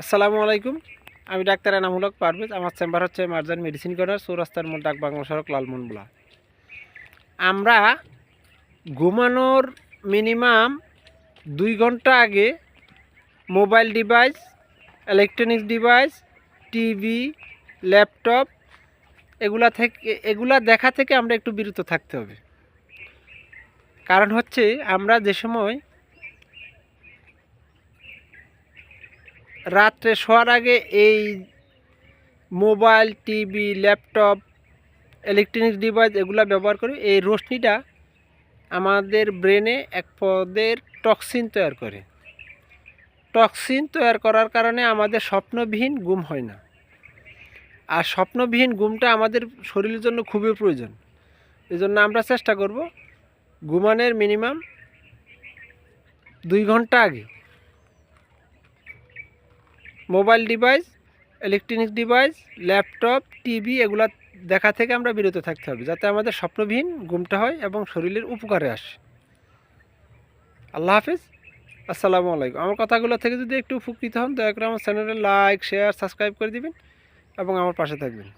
আসসালামু আলাইকুম। আমি ডাক্তার এনামূলক পারভেজ। আমার চেম্বার হচ্ছে মার্জান মেডিসিন কর্নার, চৌরাস্তার মোড়, ডাক বাংলা সড়ক লালমনবলা আমরা ঘুমানোর মিনিমাম দুই ঘণ্টা আগে mobile device, electronics device, TV, laptop, এগুলা থেকে এগুলা দেখা থেকে আমরা একটু বিরত থাকতে হবে। কারণ হচ্ছে আমরা যে সময় রাত্রে শোয়ার আগে এই mobile, TV, laptop electronics device এগুলো ব্যবহার করি এই রোশনিটা আমাদের ব্রেনে এক পদের টক্সিন তৈরি করে। টক্সিন তৈরি করার কারণে আমাদের স্বপ্নবিহীন ঘুম হয় না। আর স্বপ্নবিহীন ঘুমটা আমাদের শরীরের জন্য খুবই প্রয়োজন। এই জন্য আমরা চেষ্টা করব ঘুমানোর মিনিমাম দুই ঘণ্টা আগে mobile device electronics device laptop TV এগুলা দেখা থেকে আমরা বিরত থাকতে হবে যাতে আমাদের স্বপ্নবিহীন ঘুমটা হয় এবং শরীরের উপকারে আসে। আল্লাহ হাফিজ। আসসালামু আলাইকুম। আমার কথাগুলো থেকে যদি একটু উপকৃত হন, দয়া করে আমার চ্যানেলে লাইক শেয়ার সাবস্ক্রাইব করে দিবেন এবং আমার পাশে থাকবেন।